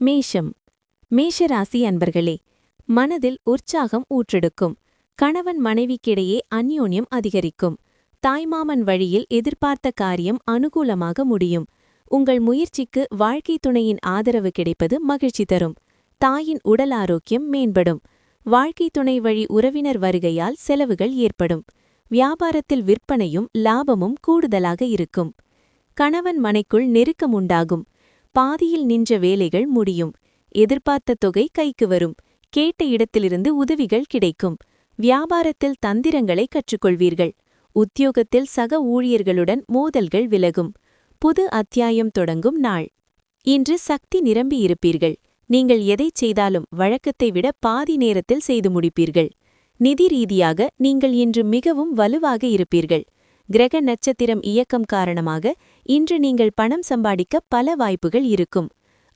மேஷம். மேஷராசி அன்பர்களே மனதில் உற்சாகம் ஊற்றெடுக்கும். கணவன் மனைவிக்கிடையே அந்யோன்யம் அதிகரிக்கும். தாய்மாமன் வழியில் எதிர்பார்த்த காரியம் அனுகூலமாக முடியும். உங்கள் முயற்சிக்கு வாழ்க்கை துணையின் ஆதரவு கிடைப்பது மகிழ்ச்சி தரும். தாயின் உடல் ஆரோக்கியம் மேம்படும். வாழ்க்கை துணை வழி உறவினர் வருகையால் செலவுகள் ஏற்படும். வியாபாரத்தில் விற்பனையும் லாபமும் கூடுதலாக இருக்கும். கணவன் மனைக்குள் நெருக்கம் உண்டாகும். பாதியில் நின்ற வேலைகள் முடியும். எதிர்பார்த்த தொகை கைக்கு வரும். கேட்ட இடத்திலிருந்து உதவிகள் கிடைக்கும். வியாபாரத்தில் தந்திரங்களை கற்றுக்கொள்வீர்கள். உத்தியோகத்தில் சக ஊழியர்களுடன் மோதல்கள் விலகும். புது அத்தியாயம் தொடங்கும் நாள். இன்று சக்தி நிரம்பியிருப்பீர்கள் நீங்கள் எதைச் செய்தாலும் வழக்கத்தை விட பாதி நேரத்தில் செய்து முடிப்பீர்கள். நிதி ரீதியாக நீங்கள் இன்று மிகவும் வலுவாக இருப்பீர்கள். கிரக நட்சத்திரம் இயக்கம் காரணமாக இன்று நீங்கள் பணம் சம்பாதிக்க பல வாய்ப்புகள் இருக்கும்.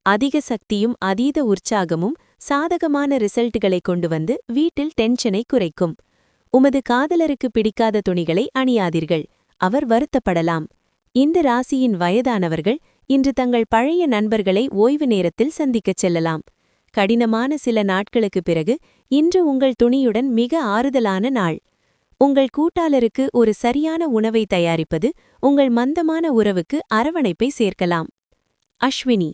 அதிக சக்தியும் அதீத உற்சாகமும் சாதகமான ரிசல்ட்டுகளை கொண்டு வந்து வீட்டில் டென்ஷனை குறைக்கும். உமது காதலருக்கு பிடிக்காத துணிகளை அணியாதீர்கள். அவர் வருத்தப்படலாம். இந்த ராசியின் வயதானவர்கள் இன்று தங்கள் பழைய நண்பர்களை ஓய்வு நேரத்தில் சந்திக்கச் செல்லலாம். கடினமான சில நாட்களுக்குப் பிறகு இன்று உங்கள் துணியுடன் மிக ஆறுதலான நாள். உங்கள் கூட்டாளருக்கு ஒரு சரியான உணவை தயாரிப்பது உங்கள் மந்தமான உறவுக்கு அரவணைப்பை சேர்க்கலாம். அஸ்வினி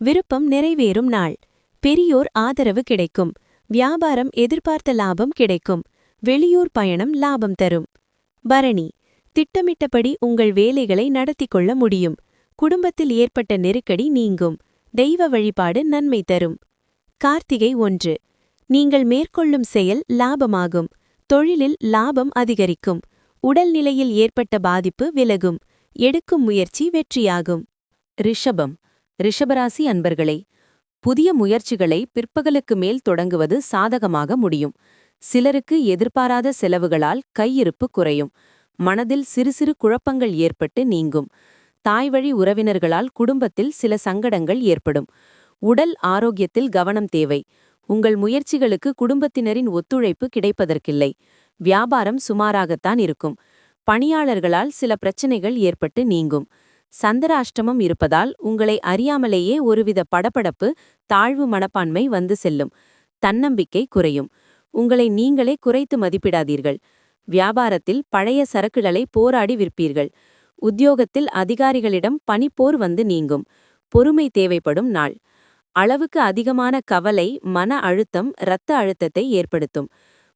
விருப்பம் நிறைவேறும் நாள். பெரியோர் ஆதரவு கிடைக்கும். வியாபாரம் எதிர்பார்த்த லாபம் கிடைக்கும். வெளியூர் பயணம் லாபம் தரும். பரணி திட்டமிட்டபடி உங்கள் வேலைகளை நடத்தி கொள்ள முடியும். குடும்பத்தில் ஏற்பட்ட நெருக்கடி நீங்கும். தெய்வ வழிபாடு நன்மை தரும். கார்த்திகை ஒன்று. நீங்கள் மேற்கொள்ளும் செயல் லாபமாகும். தொழிலில் லாபம் அதிகரிக்கும். உடல்நிலையில் ஏற்பட்ட பாதிப்பு விலகும். எடுக்கும் முயற்சி வெற்றியாகும். ரிஷபம். ரிஷபராசி அன்பர்களே புதிய முயற்சிகளை பிற்பகலுக்கு மேல் தொடங்குவது சாதகமாக முடியும். சிலருக்கு எதிர்பாராத செலவுகளால் கையிருப்பு குறையும். மனதில் சிறு சிறு குழப்பங்கள் ஏற்பட்டு நீங்கும். தாய்வழி உறவினர்களால் குடும்பத்தில் சில சங்கடங்கள் ஏற்படும். உடல் ஆரோக்கியத்தில் கவனம் தேவை. உங்கள் முயற்சிகளுக்கு குடும்பத்தினரின் ஒத்துழைப்பு கிடைப்பதற்கில்லை. வியாபாரம் சுமாராகத்தான் இருக்கும். பணியாளர்களால் சில பிரச்சனைகள் ஏற்பட்டு நீங்கும். சந்திராஷ்டமம் இருப்பதால் உங்களை அறியாமலேயே ஒருவித படபடப்பு தாழ்வு மனப்பான்மை வந்து செல்லும். தன்னம்பிக்கை குறையும். உங்களை நீங்களே குறைத்து மதிப்பிடாதீர்கள். வியாபாரத்தில் பழைய சரக்குகளை போராடி விற்பீர்கள். உத்தியோகத்தில் அதிகாரிகளிடம் பனிப்போர் வந்து நீங்கும். பொறுமை தேவைப்படும் நாள். அளவுக்கு அதிகமான கவலை மன அழுத்தம் இரத்த அழுத்தத்தை ஏற்படுத்தும்.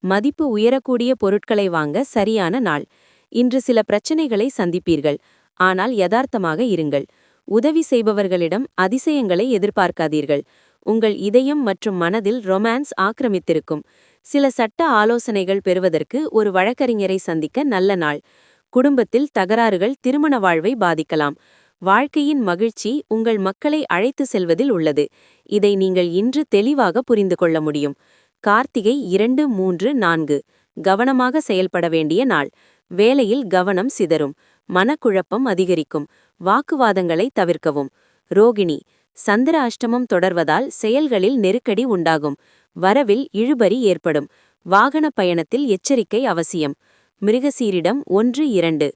மதிப்பு உயரக்கூடிய பொருட்களை வாங்க சரியான நாள். இன்று சில பிரச்சனைகளை சந்திப்பீர்கள். ஆனால் யதார்த்தமாக இருங்கள். உதவி செய்பவர்களிடம் அதிசயங்களை எதிர்பார்க்காதீர்கள். உங்கள் இதயம் மற்றும் மனதில் ரொமான்ஸ் ஆக்கிரமித்திருக்கும். சில சட்ட ஆலோசனைகள் பெறுவதற்கு ஒரு வழக்கறிஞரை சந்திக்க நல்ல நாள். குடும்பத்தில் தகராறுகள் திருமண வாழ்வை பாதிக்கலாம். வாழ்க்கையின் மகிழ்ச்சி உங்கள் மக்களை அழைத்து செல்வதில் உள்ளது. இதை நீங்கள் இன்று தெளிவாக புரிந்து கொள்ள முடியும். கார்த்திகை இரண்டு மூன்று நான்கு. கவனமாக செயல்பட வேண்டிய நாள். வேலையில் கவனம் சிதறும். மனக்குழப்பம் அதிகரிக்கும். வாக்குவாதங்களை தவிர்க்கவும். ரோகிணி சந்திர அஷ்டமம் தொடர்வதால் செயல்களில் நெருக்கடி உண்டாகும். வரவில் இழுபறி ஏற்படும். வாகன பயணத்தில் எச்சரிக்கை அவசியம். மிருகசீரிடம் ஒன்று இரண்டு.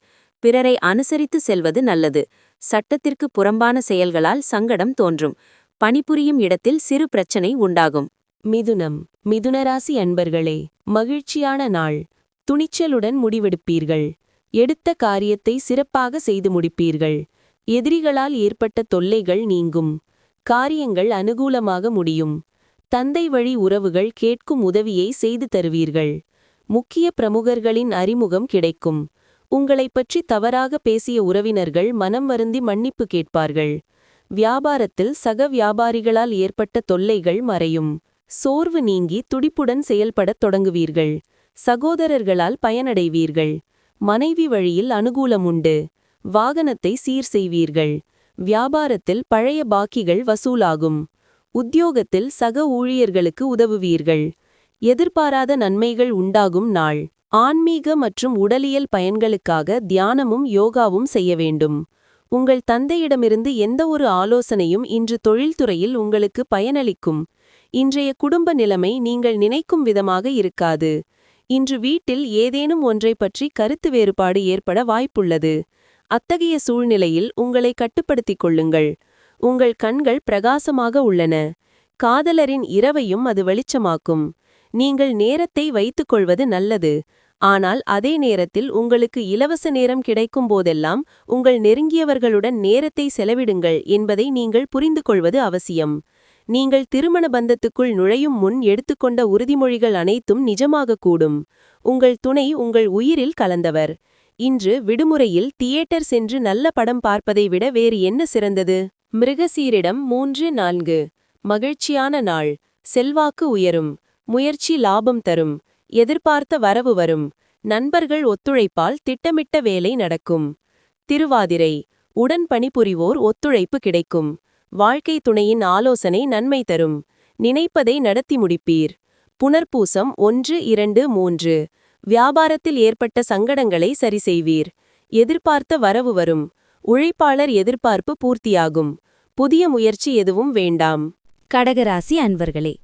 பிறரை அனுசரித்து செல்வது நல்லது. சட்டத்திற்கு புறம்பான செயல்களால் சங்கடம் தோன்றும். பணிபுரியும் இடத்தில் சிறு பிரச்சனை உண்டாகும். மிதுனம் மிதுனராசி அன்பர்களே மகிழ்ச்சியான நாள். துணிச்சலுடன் முடிவெடுப்பீர்கள். எடுத்த காரியத்தை சிறப்பாக செய்து முடிப்பீர்கள். எதிரிகளால் ஏற்பட்ட தொல்லைகள் நீங்கும். காரியங்கள் அனுகூலமாக முடியும். தந்தை வழி உறவுகள் கேட்கும் உதவியை செய்து தருவீர்கள். முக்கிய பிரமுகர்களின் அறிமுகம் கிடைக்கும். உங்களைப் பற்றி தவறாக பேசிய உறவினர்கள் மனம் வருந்தி மன்னிப்பு கேட்பார்கள். வியாபாரத்தில் சக வியாபாரிகளால் ஏற்பட்ட தொல்லைகள் மறையும். சோர்வு நீங்கி துடிப்புடன் செயல்படத் தொடங்குவீர்கள். சகோதரர்களால் பயனடைவீர்கள். மனைவி வழியில் அனுகூலம் உண்டு. வாகனத்தை சீர் செய்வீர்கள். வியாபாரத்தில் பழைய பாக்கிகள் வசூலாகும். உத்தியோகத்தில் சக ஊழியர்களுக்கு உதவுவீர்கள். எதிர்பாராத நன்மைகள் உண்டாகும் நாள். ஆன்மீக மற்றும் உடலியல் பயன்களுக்காக தியானமும் யோகாவும் செய்ய வேண்டும். உங்கள் தந்தையிடமிருந்து எந்த ஒரு ஆலோசனையும் இன்று தொழில்துறையில் உங்களுக்கு பயனளிக்கும். இன்றைய குடும்ப நிலைமை நீங்கள் நினைக்கும் விதமாக இருக்காது. இன்று வீட்டில் ஏதேனும் ஒன்றை பற்றி கருத்து வேறுபாடு ஏற்பட வாய்ப்புள்ளது. அத்தகைய சூழ்நிலையில் உங்களை கட்டுப்படுத்திக் கொள்ளுங்கள். உங்கள் கண்கள் பிரகாசமாக உள்ளன. காதலரின் இரவையும் அது வெளிச்சமாக்கும். நீங்கள் நேரத்தை வைத்துக்கொள்வது நல்லது. ஆனால் அதே நேரத்தில் உங்களுக்கு இலவச நேரம் கிடைக்கும் போதெல்லாம் உங்கள் நெருங்கியவர்களுடன் நேரத்தை செலவிடுங்கள் என்பதை நீங்கள் புரிந்து கொள்வது அவசியம். நீங்கள் திருமண பந்தத்துக்குள் நுழையும் முன் எடுத்துக்கொண்ட உறுதிமொழிகள் அனைத்தும் நிஜமாகக்கூடும். உங்கள் துணை உங்கள் உயிரில் கலந்தவர். இன்று விடுமுறையில் தியேட்டர் சென்று நல்ல படம் பார்ப்பதை விட வேறு என்ன சிறந்தது? மிருகசீரிடம் மூன்று நான்கு. மகிழ்ச்சியான நாள். செல்வாக்கு உயரும். முயற்சி லாபம் தரும் எதிர்பார்த்த வரவு வரும் நண்பர்கள் ஒத்துழைப்பால் திட்டமிட்ட வேலை நடக்கும். திருவாதிரை உடன் பணிபுரிவோர் ஒத்துழைப்பு கிடைக்கும். வாழ்க்கை துணையின் ஆலோசனை நன்மை தரும். நினைப்பதை நடத்தி முடிப்பீர். புனர்பூசம் ஒன்று இரண்டு மூன்று. வியாபாரத்தில் ஏற்பட்ட சங்கடங்களை சரி செய்வீர் எதிர்பார்த்த வரவு வரும். உழைப்பாளர் எதிர்பார்ப்பு பூர்த்தியாகும். புதிய முயற்சி எதுவும் வேண்டாம். கடகராசி அன்பர்களே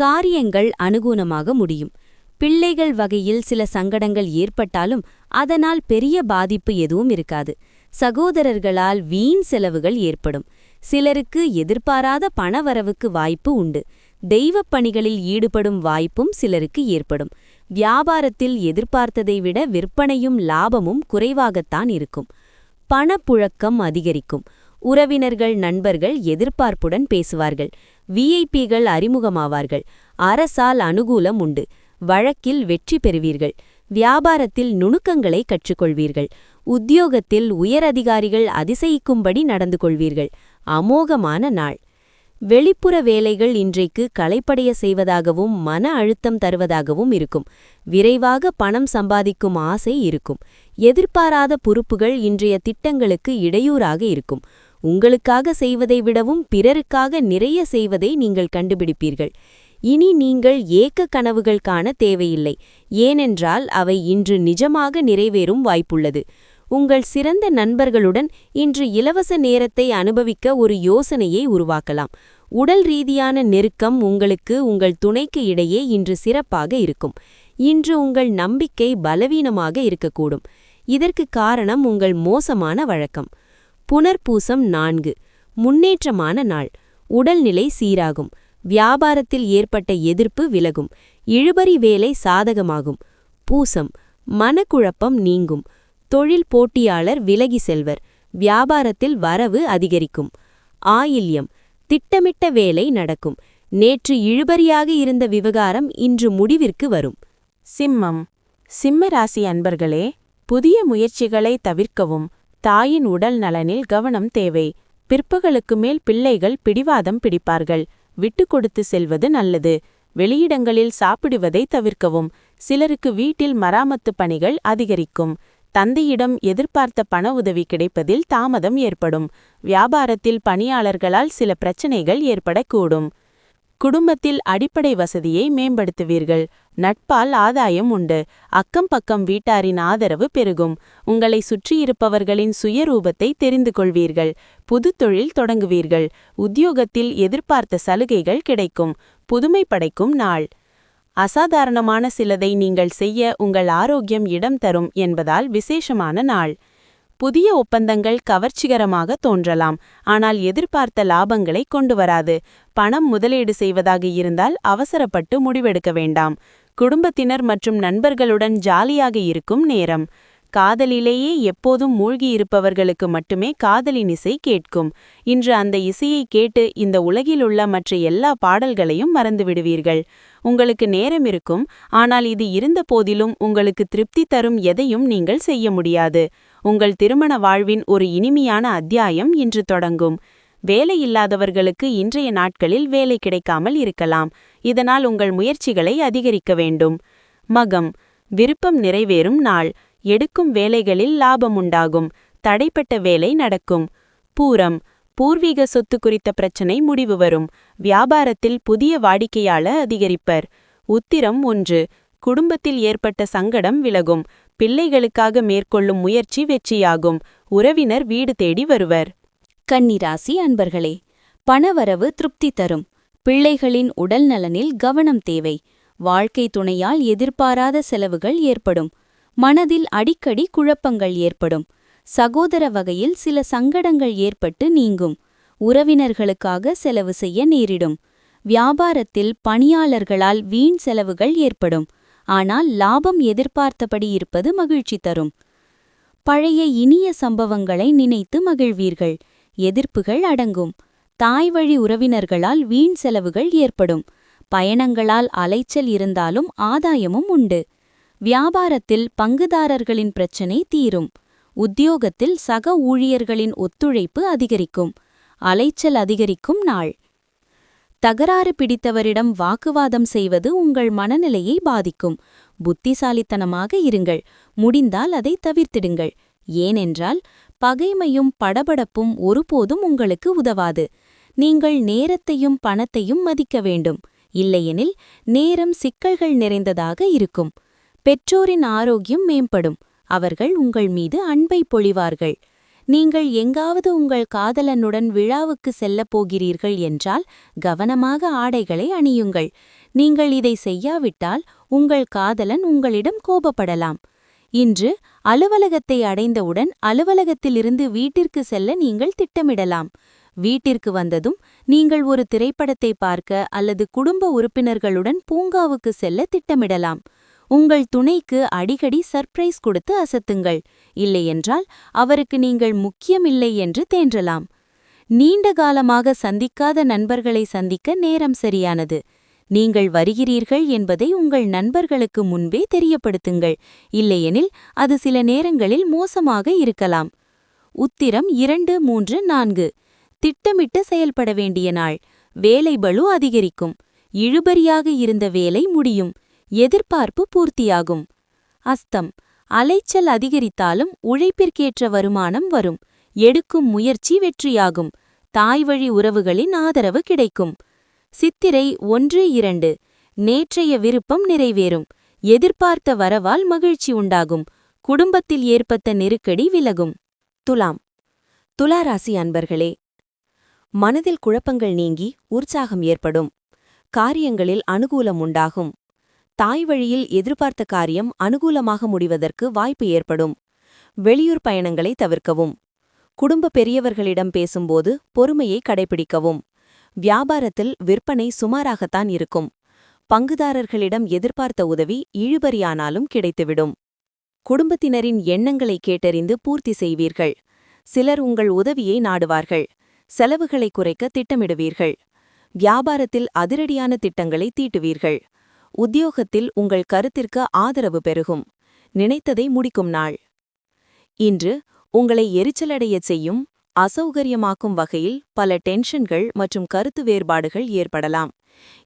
காரியங்கள் அனுகூலமாக முடியும். பிள்ளைகள் வகையில் சில சங்கடங்கள் ஏற்பட்டாலும் அதனால் பெரிய பாதிப்பு எதுவும் இருக்காது. சகோதரர்களால் வீண் செலவுகள் ஏற்படும். சிலருக்கு எதிர்பாராத பணவரவுக்கு வாய்ப்பு உண்டு. தெய்வப் பணிகளில் ஈடுபடும் வாய்ப்பும் சிலருக்கு ஏற்படும். வியாபாரத்தில் எதிர்பார்த்ததை விட விற்பனையும் லாபமும் குறைவாகத்தான் இருக்கும். பணப்புழக்கம் அதிகரிக்கும். உறவினர்கள் நண்பர்கள் எதிர்பார்ப்புடன் பேசுவார்கள். விஐபிகள் அறிமுகமாவார்கள். அரசால் அனுகூலம் உண்டு. வழக்கில் வெற்றி பெறுவீர்கள். வியாபாரத்தில் நுணுக்கங்களை கற்றுக்கொள்வீர்கள். உத்தியோகத்தில் உயரதிகாரிகள் அதிசயிக்கும்படி நடந்து கொள்வீர்கள். அமோகமான நாள். வெளிப்புற வேலைகள் இன்றைக்கு களைப்படைய செய்வதாகவும் மன அழுத்தம் தருவதாகவும் இருக்கும். விரைவாக பணம் சம்பாதிக்கும் ஆசை இருக்கும். எதிர்பாராத பொறுப்புகள் இன்றைய திட்டங்களுக்கு இடையூறாக இருக்கும். உங்களுக்காக செய்வதை விடவும் பிறருக்காக நிறைய செய்வதை நீங்கள் கண்டுபிடிப்பீர்கள். இனி நீங்கள் ஏக்க கனவுகள் காண தேவையில்லை. ஏனென்றால் அவை இன்று நிஜமாக நிறைவேறும் வாய்ப்புள்ளது. உங்கள் சிறந்த நண்பர்களுடன் இன்று இலவச நேரத்தை அனுபவிக்க ஒரு யோசனையை உருவாக்கலாம். உடல் ரீதியான நெருக்கம் உங்களுக்கு உங்கள் துணைக்கு இடையே இன்று சிறப்பாக இருக்கும். இன்று உங்கள் நம்பிக்கை பலவீனமாக இருக்கக்கூடும். இதற்கு காரணம் உங்கள் மோசமான வழக்கம். புனர்பூசம் நான்கு. முன்னேற்றமான நாள். உடல்நிலை சீராகும். வியாபாரத்தில் ஏற்பட்ட எதிர்ப்பு விலகும். இழுபறி வேலை சாதகமாகும். பூசம். மனக்குழப்பம் நீங்கும். தொழில் போட்டியாளர் விலகி செல்வர். வியாபாரத்தில் வரவு அதிகரிக்கும். ஆயில்யம். திட்டமிட்ட வேலை நடக்கும். நேற்று இழுபறியாக இருந்த விவகாரம் இன்று முடிவிற்கு வரும். சிம்மம். சிம்ம ராசி அன்பர்களே புதிய முயற்சிகளை தவிர்க்கவும். தாயின் உடல் நலனில் கவனம் தேவை. பிற்பகலுக்கு மேல் பிள்ளைகள் பிடிவாதம் பிடிப்பார்கள். விட்டு கொடுத்து செல்வது நல்லது. வெளியிடங்களில் சாப்பிடுவதை தவிர்க்கவும். சிலருக்கு வீட்டில் மராமத்து பணிகள் அதிகரிக்கும். தந்தையிடம் எதிர்பார்த்த பண உதவி கிடைப்பதில் தாமதம் ஏற்படும். வியாபாரத்தில் பணியாளர்களால் சில பிரச்சனைகள் ஏற்படக்கூடும். குடும்பத்தில் அடிப்படை வசதியை மேம்படுத்துவீர்கள். நட்பால் ஆதாயம் உண்டு. அக்கம் பக்கம் வீட்டாரின் ஆதரவு பெருகும். உங்களை சுற்றியிருப்பவர்களின் சுயரூபத்தை தெரிந்து கொள்வீர்கள். புது தொழில் தொடங்குவீர்கள். உத்தியோகத்தில் எதிர்பார்த்த சலுகைகள் கிடைக்கும். புதுமை படைக்கும் நாள். அசாதாரணமான சிலதை நீங்கள் செய்ய உங்கள் ஆரோக்கியம் இடம் தரும் என்பதால் விசேஷமான நாள். புதிய ஒப்பந்தங்கள் கவர்ச்சிகரமாக தோன்றலாம். ஆனால் எதிர்பார்த்த லாபங்களை கொண்டு வராது. பணம் முதலீடு செய்வதாக இருந்தால் அவசரப்பட்டு முடிவெடுக்க வேண்டாம். குடும்பத்தினர் மற்றும் நண்பர்களுடன் ஜாலியாக இருக்கும் நேரம். காதலிலேயே எப்போதும் மூழ்கியிருப்பவர்களுக்கு மட்டுமே காதலின் இசை கேட்கும். இன்று அந்த இசையை கேட்டு இந்த உலகிலுள்ள மற்ற எல்லா பாடல்களையும் மறந்துவிடுவீர்கள். உங்களுக்கு நேரம் இருக்கும். ஆனால் இது இருந்த போதிலும் உங்களுக்கு திருப்தி தரும் எதையும் நீங்கள் செய்ய முடியாது. உங்கள் திருமண வாழ்வின் ஒரு இனிமையான அத்தியாயம் இன்று தொடங்கும். வேலையில்லாதவர்களுக்கு இன்றைய நாட்களில் வேலை கிடைக்காமல் இருக்கலாம். இதனால் உங்கள் முயற்சிகளை அதிகரிக்க வேண்டும். மகம். விருப்பம் நிறைவேறும் நாள். எடுக்கும் வேலைகளில் லாபம் உண்டாகும் தடைப்பட்ட வேலை நடக்கும். பூரம். பூர்வீக சொத்து குறித்த பிரச்சனை முடிவு வரும். வியாபாரத்தில் புதிய வாடிக்கையாளர் அதிகரிப்பர். உத்திரம் ஒன்று. குடும்பத்தில் ஏற்பட்ட சங்கடம் விலகும். பிள்ளைகளுக்காக மேற்கொள்ளும் முயற்சி வெற்றியாகும். உறவினர் வீடு தேடி வருவர். கன்னிராசி அன்பர்களே பணவரவு திருப்தி தரும். பிள்ளைகளின் உடல் நலனில் கவனம் தேவை. வாழ்க்கை துணையால் எதிர்பாராத செலவுகள் ஏற்படும். மனதில் அடிக்கடி குழப்பங்கள் ஏற்படும். சகோதர வகையில் சில சங்கடங்கள் ஏற்பட்டு நீங்கும். உறவினர்களுக்காக செலவு செய்ய நேரிடும். வியாபாரத்தில் பணியாளர்களால் வீண் செலவுகள் ஏற்படும். ஆனால் லாபம் எதிர்பார்த்தபடி இருப்பது மகிழ்ச்சி தரும். பழைய இனிய சம்பவங்களை நினைத்து மகிழ்வீர்கள். எதிர்ப்புகள் அடங்கும். தாய்வழி உறவினர்களால் வீண் செலவுகள் ஏற்படும். பயணங்களால் அலைச்சல் இருந்தாலும் ஆதாயமும் உண்டு. வியாபாரத்தில் பங்குதாரர்களின் பிரச்சினை தீரும். உத்தியோகத்தில் சக ஊழியர்களின் ஒத்துழைப்பு அதிகரிக்கும். அலைச்சல் அதிகரிக்கும் நாள். தகராறு பிடித்தவரிடம் வாக்குவாதம் செய்வது உங்கள் மனநிலையை பாதிக்கும். புத்திசாலித்தனமாக இருங்கள். முடிந்தால் அதை தவிர்த்திடுங்கள். ஏனென்றால் பகைமையும் படபடப்பும் ஒருபோதும் உங்களுக்கு உதவாது. நீங்கள் நேரத்தையும் பணத்தையும் மதிக்க வேண்டும். இல்லையெனில் நேரம் சிக்கல்கள் நிறைந்ததாக இருக்கும். பெற்றோரின் ஆரோக்கியம் மேம்படும். அவர்கள் உங்கள் மீது அன்பை பொழிவார்கள். நீங்கள் எங்காவது உங்கள் காதலனுடன் விழாவுக்கு செல்லப் போகிறீர்கள் என்றால் கவனமாக ஆடைகளை அணியுங்கள். நீங்கள் இதை செய்யாவிட்டால் உங்கள் காதலன் உங்களிடம் கோபப்படலாம். இன்று அலுவலகத்தை அடைந்தவுடன் அலுவலகத்திலிருந்து வீட்டிற்கு செல்ல நீங்கள் திட்டமிடலாம். வீட்டிற்கு வந்ததும் நீங்கள் ஒரு திரைப்படத்தை பார்க்க அல்லது குடும்ப உறுப்பினர்களுடன் பூங்காவுக்கு செல்ல திட்டமிடலாம். உங்கள் துணைக்கு அடிக்கடி சர்ப்ரைஸ் கொடுத்து அசத்துங்கள். இல்லையென்றால் அவருக்கு நீங்கள் முக்கியமில்லை என்று தேன்றலாம். நீண்ட காலமாக சந்திக்காத நண்பர்களை சந்திக்க நேரம் சரியானது. நீங்கள் வருகிறீர்கள் என்பதை உங்கள் நண்பர்களுக்கு முன்பே தெரியப்படுத்துங்கள். இல்லையெனில் அது சில நேரங்களில் மோசமாக இருக்கலாம். உத்திரம் இரண்டு மூன்று நான்கு. திட்டமிட்டு செயல்பட வேண்டிய நாள். வேலை பளு அதிகரிக்கும். இழுபறியாக இருந்த வேலை முடியும். எதிர்பார்ப்பு பூர்த்தியாகும். அஸ்தம். அலைச்சல் அதிகரித்தாலும் உழைப்பிற்கேற்ற வருமானம் வரும். எடுக்கும் முயற்சி வெற்றியாகும். தாய்வழி உறவுகளின் ஆதரவு கிடைக்கும். சித்திரை ஒன்று இரண்டு. நேற்றைய விருப்பம் நிறைவேறும். எதிர்பார்த்த வரவால் மகிழ்ச்சி உண்டாகும். குடும்பத்தில் ஏற்பட்ட நெருக்கடி விலகும். துலாம். துலாராசி அன்பர்களே மனதில் குழப்பங்கள் நீங்கி உற்சாகம் ஏற்படும். காரியங்களில் அனுகூலம் உண்டாகும். தாய் வழியில் எதிர்பார்த்த காரியம் அனுகூலமாக முடிவதற்கு வாய்ப்பு ஏற்படும். வெளியூர் பயணங்களை தவிர்க்கவும். குடும்ப பெரியவர்களிடம் பேசும்போது பொறுமையை கடைபிடிக்கவும். வியாபாரத்தில் விற்பனை சுமாராகத்தான் இருக்கும். பங்குதாரர்களிடம் எதிர்பார்த்த உதவி இழுபறியானாலும் கிடைத்துவிடும். குடும்பத்தினரின் எண்ணங்களை கேட்டறிந்து பூர்த்தி செய்வீர்கள். சிலர் உங்கள் உதவியை நாடுவார்கள். செலவுகளை குறைக்க திட்டமிடுவீர்கள். வியாபாரத்தில் அதிரடியான திட்டங்களை தீட்டுவீர்கள். உத்தியோகத்தில் உங்கள் கருத்திற்கு ஆதரவு பெருகும். நினைத்ததை முடிக்கும் நாள். இன்று உங்களை எரிச்சலடையச் செய்யும் அசௌகரியமாக்கும் வகையில் பல டென்ஷன்கள் மற்றும் கருத்து வேறுபாடுகள் ஏற்படலாம்.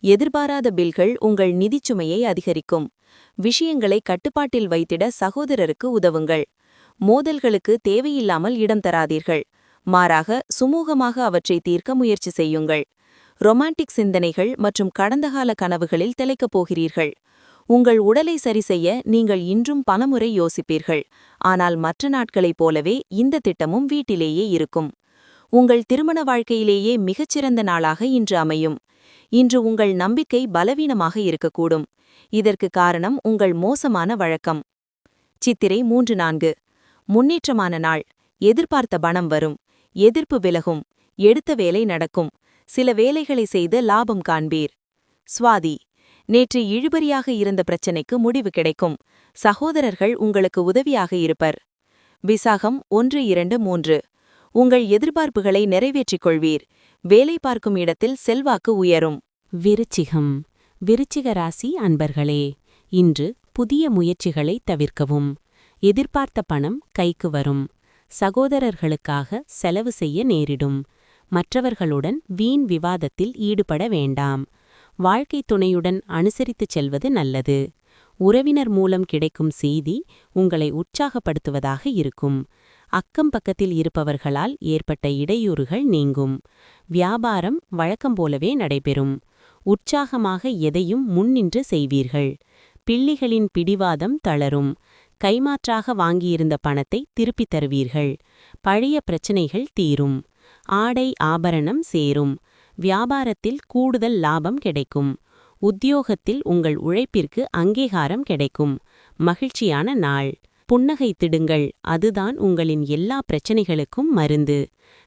எதிர்பாராத பில்கள் உங்கள் நிதிச்சுமையை அதிகரிக்கும். விஷயங்களை கட்டுப்பாட்டில் வைத்திட சகோதரருக்கு உதவுங்கள். மோதல்களுக்கு தேவையில்லாமல் இடம் தராதீர்கள். மாறாக சுமூகமாக அவற்றை தீர்க்க முயற்சி செய்யுங்கள். ரொமான்டிக் சிந்தனைகள் மற்றும் கடந்தகால கனவுகளில் திளைக்கப் போகிறீர்கள். உங்கள் உடலை சரி செய்ய நீங்கள் இன்றும் பலமுறை யோசிப்பீர்கள். ஆனால் மற்ற நாட்களைப் போலவே இந்த திட்டமும் வீட்டிலேயே இருக்கும். உங்கள் திருமண வாழ்க்கையிலேயே மிகச்சிறந்த நாளாக இன்று அமையும். இன்று உங்கள் நம்பிக்கை பலவீனமாக இருக்கக்கூடும். இதற்கு காரணம் உங்கள் மோசமான வழக்கம். சித்திரை மூன்று நான்கு. முன்னேற்றமான நாள். எதிர்பார்த்த பணம் வரும். எதிர்ப்பு விலகும். எடுத்த வேலை நடக்கும். சில வேலைகளை செய்து லாபம் காண்பீர். சுவாதி நேற்று இழுபறியாக இருந்த பிரச்சனைக்கு முடிவு கிடைக்கும். சகோதரர்கள் உங்களுக்கு உதவியாக இருப்பர். விசாகம் ஒன்று இரண்டு மூன்று. உங்கள் எதிர்பார்ப்புகளை நிறைவேற்றிக் கொள்வீர் வேலை பார்க்கும் இடத்தில் செல்வாக்கு உயரும். விருச்சிகம் விருச்சிக ராசி அன்பர்களே இன்று புதிய முயற்சிகளை தவிர்க்கவும். எதிர்பார்த்த பணம் கைக்கு வரும். சகோதரர்களுக்காக செலவு செய்ய நேரிடும். மற்றவர்களுடன் வீண் விவாதத்தில் ஈடுபட வேண்டாம். வாழ்க்கை துணையுடன் அனுசரித்துச் செல்வது நல்லது. உறவினர் மூலம் கிடைக்கும் செய்தி உங்களை உற்சாகப்படுத்துவதாக இருக்கும். அக்கம் பக்கத்தில் இருப்பவர்களால் ஏற்பட்ட இடையூறுகள் நீங்கும். வியாபாரம் வழக்கம் போலவே நடைபெறும். உற்சாகமாக எதையும் முன்னின்று செய்வீர்கள். பிள்ளிகளின் பிடிவாதம் தளரும். கைமாற்றாக வாங்கியிருந்த பணத்தை திருப்பித் தருவீர்கள். பழைய பிரச்சனைகள் தீரும். ஆடை ஆபரணம் சேரும். வியாபாரத்தில் கூடுதல் லாபம் கிடைக்கும். உத்தியோகத்தில் உங்கள் உழைப்பிற்கு அங்கீகாரம் கிடைக்கும். மகிழ்ச்சியான நாள். புன்னகை திடுங்கள். அதுதான் உங்களின் எல்லா பிரச்சனைகளுக்கும் மருந்து.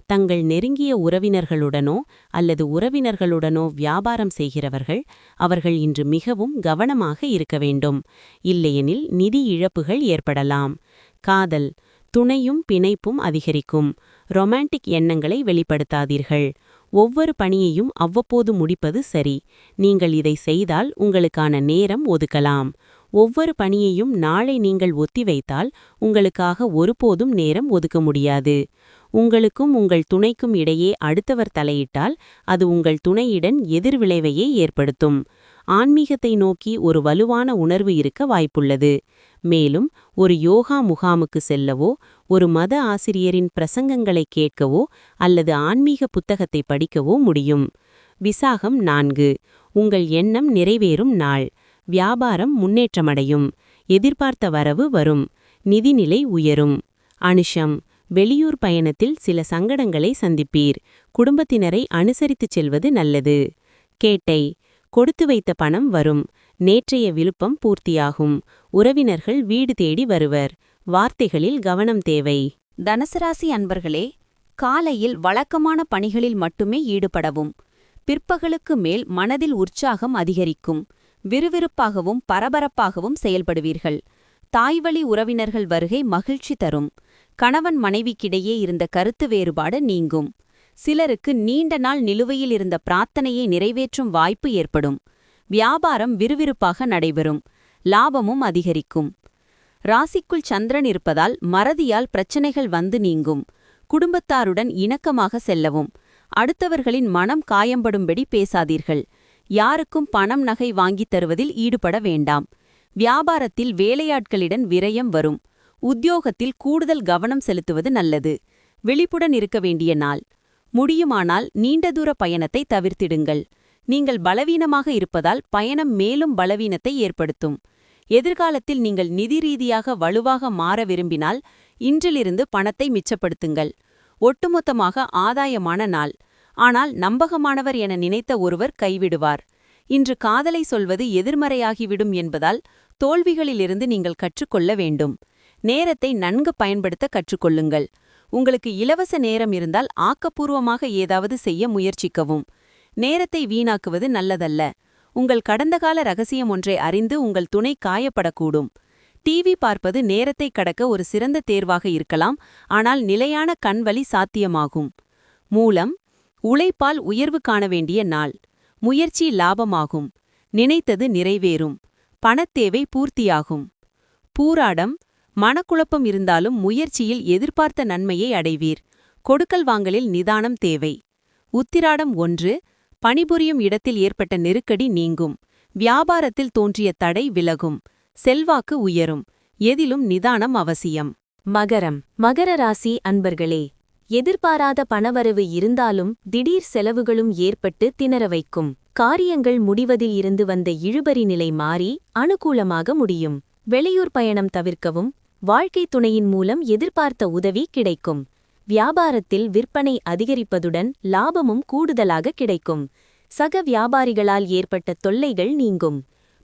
தங்கள் நெருங்கிய உறவினர்களுடனோ அல்லது உறவினர்களுடனோ வியாபாரம் செய்கிறவர்கள் அவர்கள் இன்று மிகவும் கவனமாக இருக்க வேண்டும். இல்லையெனில் நிதி இழப்புகள் ஏற்படலாம். காதல். துணையும் பிணைப்பும் அதிகரிக்கும். ரொமான்டிக் எண்ணங்களை வெளிப்படுத்தாதீர்கள். ஒவ்வொரு பணியையும் அவ்வப்போது முடிப்பது சரி. நீங்கள் இதை செய்தால் உங்களுக்கான நேரம் ஒதுக்கலாம். ஒவ்வொரு பணியையும் நாளை நீங்கள் ஒத்திவைத்தால் உங்களுக்காக ஒருபோதும் நேரம் ஒதுக்க முடியாது. உங்களுக்கும் உங்கள் துணைக்கும் இடையே அடுத்தவர் தலையிட்டால் அது உங்கள் துணையுடன் எதிர்விளைவையே ஏற்படுத்தும். ஆன்மீகத்தை நோக்கி ஒரு வலுவான உணர்வு இருக்க வாய்ப்புள்ளது. மேலும் ஒரு யோகா முகாமுக்கு செல்லவோ ஒரு மத ஆசிரியரின் பிரசங்கங்களை கேட்கவோ அல்லது ஆன்மீக புத்தகத்தை படிக்கவோ முடியும். விசாகம் நான்கு. உங்கள் எண்ணம் நிறைவேறும் நாள். வியாபாரம் முன்னேற்றமடையும். எதிர்பார்த்த வரவு வரும். நிதிநிலை உயரும். அனுஷம். வெளியூர் பயணத்தில் சில சங்கடங்களை சந்திப்பீர். குடும்பத்தினரை அனுசரித்துச் செல்வது நல்லது. கேட்டை. கொடுத்து வைத்த பணம் வரும். நேற்றைய விருப்பம் பூர்த்தியாகும். உறவினர்கள் வீடு தேடி வருவர். வார்த்தைகளில் கவனம் தேவை. தனசராசி அன்பர்களே காலையில் வழக்கமான பணிகளில் மட்டுமே ஈடுபடவும். பிற்பகலுக்கு மேல் மனதில் உற்சாகம் அதிகரிக்கும். விறுவிறுப்பாகவும் பரபரப்பாகவும் செயல்படுவீர்கள். தாய்வழி உறவினர்கள் வருகை மகிழ்ச்சி தரும். கணவன் மனைவிக்கிடையே இருந்த கருத்து வேறுபாடு நீங்கும். சிலருக்கு நீண்ட நாள் நிலுவையில் இருந்த பிரார்த்தனையை நிறைவேற்றும் வாய்ப்பு ஏற்படும். வியாபாரம் விறுவிறுப்பாக நடைபெறும். லாபமும் அதிகரிக்கும். ராசிக்குள் சந்திரன் இருப்பதால் மறதியால் பிரச்சனைகள் வந்து நீங்கும். குடும்பத்தாருடன் இணக்கமாக செல்லவும். அடுத்தவர்களின் மனம் காயம்படும்படி பேசாதீர்கள். யாருக்கும் பணம் நகை வாங்கித் தருவதில் ஈடுபட வேண்டாம். வியாபாரத்தில் வேலையாட்களிடம் விரயம் வரும். உத்தியோகத்தில் கூடுதல் கவனம் செலுத்துவது நல்லது. விழிப்புடன் இருக்க வேண்டிய நாள். முடியுமானால் நீண்ட தூர பயணத்தை தவிர்த்திடுங்கள். நீங்கள் பலவீனமாக இருப்பதால் பயணம் மேலும் பலவீனத்தை ஏற்படுத்தும். எதிர்காலத்தில் நீங்கள் நிதி ரீதியாக வலுவாக மாற விரும்பினால் இன்றிலிருந்து பணத்தை மிச்சப்படுத்துங்கள். ஒட்டுமொத்தமாக ஆதாயமான நாள். ஆனால் நம்பகமானவர் என நினைத்த ஒருவர் கைவிடுவார். இன்று காதலை சொல்வது எதிர்மறையாகிவிடும் என்பதால் தோல்விகளிலிருந்து நீங்கள் கற்றுக்கொள்ள வேண்டும். நேரத்தை நன்கு பயன்படுத்த கற்றுக்கொள்ளுங்கள். உங்களுக்கு இலவச நேரம் இருந்தால் ஆக்கப்பூர்வமாக ஏதாவது செய்ய முயற்சிக்கவும். நேரத்தை வீணாக்குவது நல்லதல்ல. உங்கள் கடந்த கால ரகசியம் ஒன்றை அறிந்து உங்கள் துணை காயப்படக்கூடும். டிவி பார்ப்பது நேரத்தை கடக்க ஒரு சிறந்த தேர்வாக இருக்கலாம் ஆனால் நிலையான கண்வழி சாத்தியமாகும். மூலம் உழைப்பால் உயர்வு காண வேண்டிய நாள். முயற்சி லாபமாகும். நினைத்தது நிறைவேறும். பணத்தேவை பூர்த்தியாகும். பூராடம் மனக்குழப்பம் இருந்தாலும் முயற்சியில் எதிர்பார்த்த நன்மையை அடைவீர். கொடுக்கல் வாங்கலில் நிதானம் தேவை. உத்திராடம் ஒன்று பணிபுரியும் இடத்தில் ஏற்பட்ட நெருக்கடி நீங்கும். வியாபாரத்தில் தோன்றிய தடை விலகும். செல்வாக்கு உயரும். எதிலும் நிதானம் அவசியம். மகரம். மகர ராசி அன்பர்களே எதிர்பாராத பணவரவு இருந்தாலும் திடீர் செலவுகளும் ஏற்பட்டு திணற வைக்கும். காரியங்கள் முடிவதில் இருந்து வந்த இழுபறி நிலை மாறி அனுகூலமாக முடியும். வெளியூர் பயணம் தவிர்க்கவும் வாழ்க்கை துணையின் மூலம் எதிர்பார்த்த உதவி கிடைக்கும். வியாபாரத்தில் விற்பனை அதிகரிப்பதுடன் லாபமும் கூடுதலாக கிடைக்கும். சக வியாபாரிகளால் ஏற்பட்ட தொல்லைகள் நீங்கும்.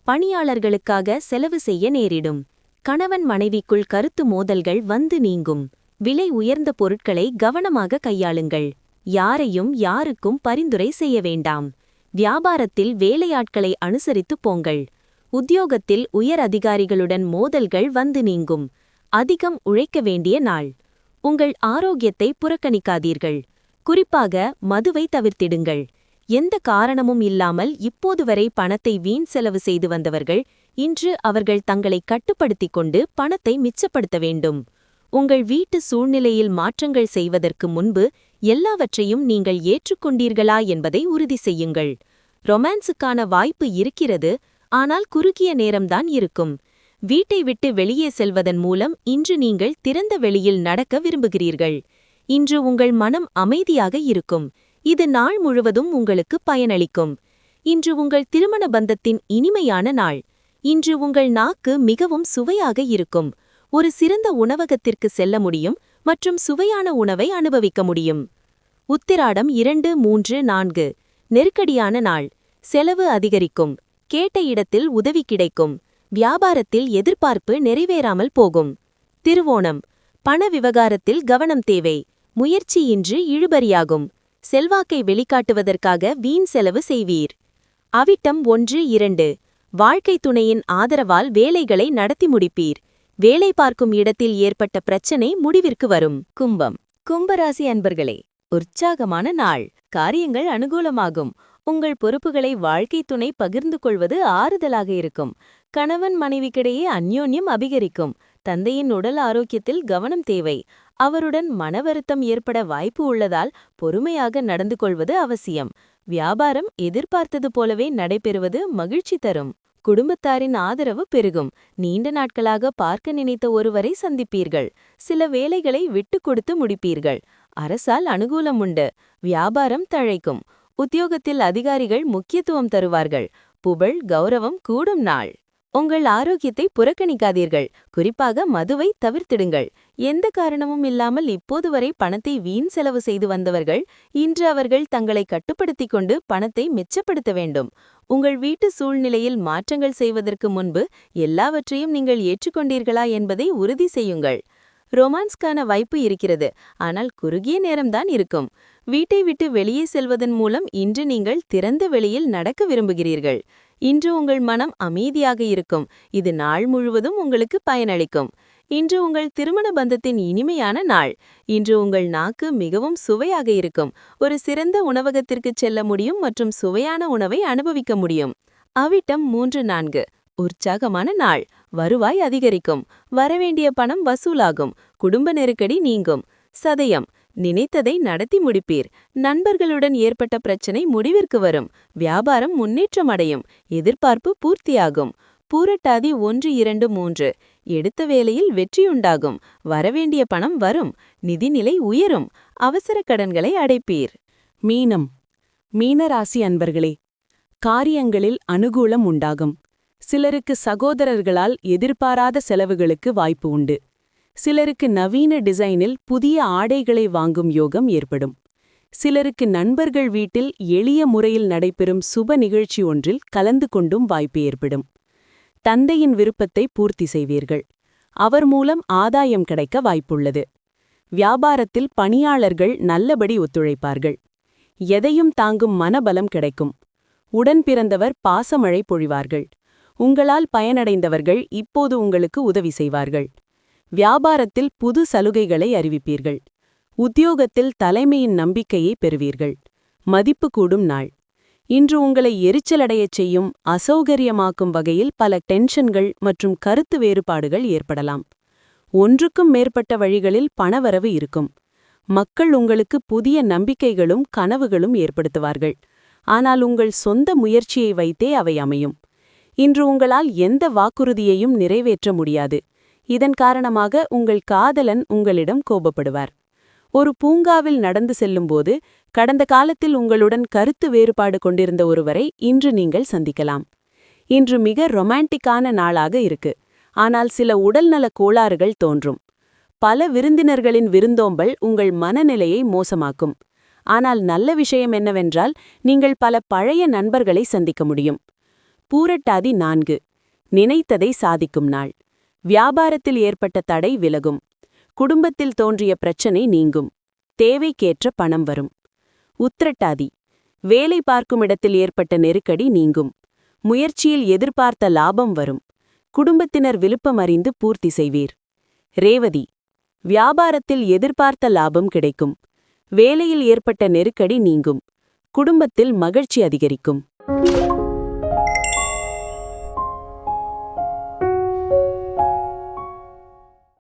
பணியாளர்களுக்காக செலவு செய்ய நேரிடும். கணவன் மனைவிக்குள் கருத்து மோதல்கள் வந்து நீங்கும். விலை உயர்ந்த பொருட்களை கவனமாக கையாளுங்கள். யாரையும் யாருக்கும் பரிந்துரை செய்ய வேண்டாம். வியாபாரத்தில் வேலையாட்களை அனுசரித்துப் போங்கள். உத்தியோகத்தில் உயர் அதிகாரிகளுடன் மோதல்கள் வந்து நீங்கும். அதிகம் உழைக்க வேண்டிய நாள். உங்கள் ஆரோக்கியத்தை புறக்கணிக்காதீர்கள். குறிப்பாக மதுவை தவிர்த்திடுங்கள். எந்த காரணமும் இல்லாமல் இப்போது வரை பணத்தை வீண் செலவு செய்து வந்தவர்கள் இன்று அவர்கள் தங்களை கட்டுப்படுத்திக் கொண்டு பணத்தை மிச்சப்படுத்த வேண்டும். உங்கள் வீட்டு சூழ்நிலையில் மாற்றங்கள் செய்வதற்கு முன்பு எல்லாவற்றையும் நீங்கள் ஏற்றுக்கொண்டீர்களா என்பதை உறுதி செய்யுங்கள். ரொமான்ஸுக்கான வாய்ப்பு இருக்கிறது ஆனால் குறுகிய நேரம்தான் இருக்கும். வீட்டை விட்டு வெளியே செல்வதன் மூலம் இன்று நீங்கள் திறந்த வெளியில் நடக்க விரும்புகிறீர்கள். இன்று உங்கள் மனம் அமைதியாக இருக்கும். இது நாள் முழுவதும் உங்களுக்கு பயனளிக்கும். இன்று உங்கள் திருமண பந்தத்தின் இனிமையான நாள். இன்று உங்கள் நாக்கு மிகவும் சுவையாக இருக்கும். ஒரு சிறந்த உணவகத்திற்கு செல்ல முடியும் மற்றும் சுவையான உணவை அனுபவிக்க முடியும். உத்திராடம் இரண்டு மூன்று நான்கு. நெருக்கடியான நாள். செலவு அதிகரிக்கும். கேட்ட இடத்தில் உதவி கிடைக்கும். வியாபாரத்தில் எதிர்பார்ப்பு நிறைவேறாமல் போகும். திருவோணம். பண விவகாரத்தில் கவனம் தேவை. முயற்சியின்றி இழுபறியாகும். செல்வாக்கை வெளிக்காட்டுவதற்காக வீண் செலவு செய்வீர். அவிட்டம் ஒன்று இரண்டு. வாழ்க்கை துணையின் ஆதரவால் வேலைகளை நடத்தி முடிப்பீர். வேலை பார்க்கும் இடத்தில் ஏற்பட்ட பிரச்சனை முடிவிற்கு வரும். கும்பம். கும்பராசி அன்பர்களே உற்சாகமான நாள். காரியங்கள் அனுகூலமாகும். உங்கள் பொறுப்புகளை வாழ்க்கை துணை பகிர்ந்து கொள்வது ஆறுதலாக இருக்கும். கணவன் மனைவிக்கிடையே அந்யோன்யம் அபிகரிக்கும் தந்தையின் உடல் ஆரோக்கியத்தில் கவனம் தேவை. அவருடன் மன வருத்தம் ஏற்பட வாய்ப்பு உள்ளதால் பொறுமையாக நடந்து கொள்வது அவசியம். வியாபாரம் எதிர்பார்த்தது போலவே நடைபெறுவது மகிழ்ச்சி தரும். குடும்பத்தாரின் ஆதரவு பெருகும். நீண்ட நாட்களாக பார்க்க நினைத்த ஒருவரை சந்திப்பீர்கள். சில வேலைகளை விட்டுக் கொடுத்து முடிப்பீர்கள். அரசால் அனுகூலம் உண்டு. வியாபாரம் தழைக்கும். உத்தியோகத்தில் அதிகாரிகள் முக்கியத்துவம் தருவார்கள். புகழ் கௌரவம் கூடும் நாள். உங்கள் ஆரோக்கியத்தை புறக்கணிக்காதீர்கள். குறிப்பாக மதுவை தவிர்த்திடுங்கள். எந்த காரணமும் இல்லாமல் இப்போது வரை பணத்தை வீண் செலவு செய்து வந்தவர்கள் இன்று அவர்கள் தங்களை கட்டுப்படுத்திக் கொண்டு பணத்தை மிச்சப்படுத்த வேண்டும். உங்கள் வீட்டு சூழ்நிலையில் மாற்றங்கள் செய்வதற்கு முன்பு எல்லாவற்றையும் நீங்கள் ஏற்றுக்கொண்டீர்களா என்பதை உறுதி செய்யுங்கள். ரொமான்ஸ்க்கான வாய்ப்பு இருக்கிறது. ஆனால் குறுகிய நேரம்தான் இருக்கும். வீட்டை விட்டு வெளியே செல்வதன் மூலம் இன்று நீங்கள் திறந்த வெளியில் நடக்க விரும்புகிறீர்கள். இன்று உங்கள் மனம் அமைதியாக இருக்கும். இது நாள் முழுவதும் உங்களுக்கு பயனளிக்கும். இன்று உங்கள் திருமண பந்தத்தின் இனிமையான நாள். இன்று உங்கள் நாக்கு மிகவும் சுவையாக இருக்கும். ஒரு சிறந்த உணவகத்திற்கு செல்ல முடியும் மற்றும் சுவையான உணவை அனுபவிக்க முடியும். அவிட்டம் மூன்று நான்கு. உற்சாகமான நாள். வருவாய் அதிகரிக்கும். வரவேண்டிய பணம் வசூலாகும். குடும்ப நெருக்கடி நீங்கும். சதயம். நினைத்ததை நடத்தி முடிப்பீர். நண்பர்களுடன் ஏற்பட்ட பிரச்சனை முடிவிற்கு வரும். வியாபாரம் முன்னேற்றம் அடையும். எதிர்பார்ப்பு பூர்த்தியாகும். பூரட்டாதி ஒன்று இரண்டு மூன்று. எடுத்த வேலையில் வெற்றியுண்டாகும். வரவேண்டிய பணம் வரும். நிதிநிலை உயரும். அவசர கடன்களை அடைப்பீர். மீனம். மீனராசி அன்பர்களே காரியங்களில் அனுகூலம் உண்டாகும். சிலருக்கு சகோதரர்களால் எதிர்பாராத செலவுகளுக்கு வாய்ப்பு உண்டு. சிலருக்கு நவீன டிசைனில் புதிய ஆடைகளை வாங்கும் யோகம் ஏற்படும். சிலருக்கு நண்பர்கள் வீட்டில் எளிய முறையில் நடைபெறும் சுப நிகழ்ச்சி ஒன்றில் கலந்து கொண்டும் வாய்ப்பு ஏற்படும். தந்தையின் விருப்பத்தை பூர்த்தி செய்வீர்கள். அவர் மூலம் ஆதாயம் கிடைக்க வாய்ப்புள்ளது. வியாபாரத்தில் பணியாளர்கள் நல்லபடி ஒத்துழைப்பார்கள். எதையும் தாங்கும் மனபலம் கிடைக்கும். உடன் பிறந்தவர் பாசமழை பொழிவார்கள். உங்களால் பயனடைந்தவர்கள் இப்போது உங்களுக்கு உதவி செய்வார்கள். வியாபாரத்தில் புது சலுகைகளை அறிவிப்பீர்கள். உத்தியோகத்தில் தலைமையின் நம்பிக்கையை பெறுவீர்கள். மதிப்பு கூடும் நாள். இன்று உங்களை எரிச்சலடையச் செய்யும் அசௌகரியமாக்கும் வகையில் பல டென்ஷன்கள் மற்றும் கருத்து வேறுபாடுகள் ஏற்படலாம். ஒன்றுக்கும் மேற்பட்ட வழிகளில் பணவரவு இருக்கும். மக்கள் உங்களுக்கு புதிய நம்பிக்கைகளும் கனவுகளும் ஏற்படுத்துவார்கள். ஆனால் உங்கள் சொந்த முயற்சியை வைத்தே அவை அமையும். இன்று உங்களால் எந்த வாக்குறுதியையும் நிறைவேற்ற முடியாது. இதன் காரணமாக உங்கள் காதலன் உங்களிடம் கோபப்படுவார். ஒரு பூங்காவில் நடந்து செல்லும்போது கடந்த காலத்தில் உங்களுடன் கருத்து வேறுபாடு கொண்டிருந்த ஒருவரை இன்று நீங்கள் சந்திக்கலாம். இன்று மிக ரொமான்டிக்கான நாளாக இருக்கு. ஆனால் சில உடல்நல கோளாறுகள் தோன்றும். பல விருந்தினர்களின் விருந்தோம்பல் உங்கள் மனநிலையை மோசமாக்கும். ஆனால் நல்ல விஷயம் என்னவென்றால் நீங்கள் பல பழைய நண்பர்களை சந்திக்க முடியும். பூரட்டாதி நான்கு. நினைத்ததை சாதிக்கும் நாள். வியாபாரத்தில் ஏற்பட்ட தடை விலகும். குடும்பத்தில் தோன்றிய பிரச்சனை நீங்கும். தேவைக்கேற்ற பணம் வரும். உத்திரட்டாதி. வேலை பார்க்கும் இடத்தில் ஏற்பட்ட நெருக்கடி நீங்கும். முயற்சியில் எதிர்பார்த்த லாபம் வரும். குடும்பத்தினர் விருப்பம் அறிந்து பூர்த்தி செய்வீர். ரேவதி. வியாபாரத்தில் எதிர்பார்த்த லாபம் கிடைக்கும். வேலையில் ஏற்பட்ட நெருக்கடி நீங்கும். குடும்பத்தில் மகிழ்ச்சி அதிகரிக்கும்.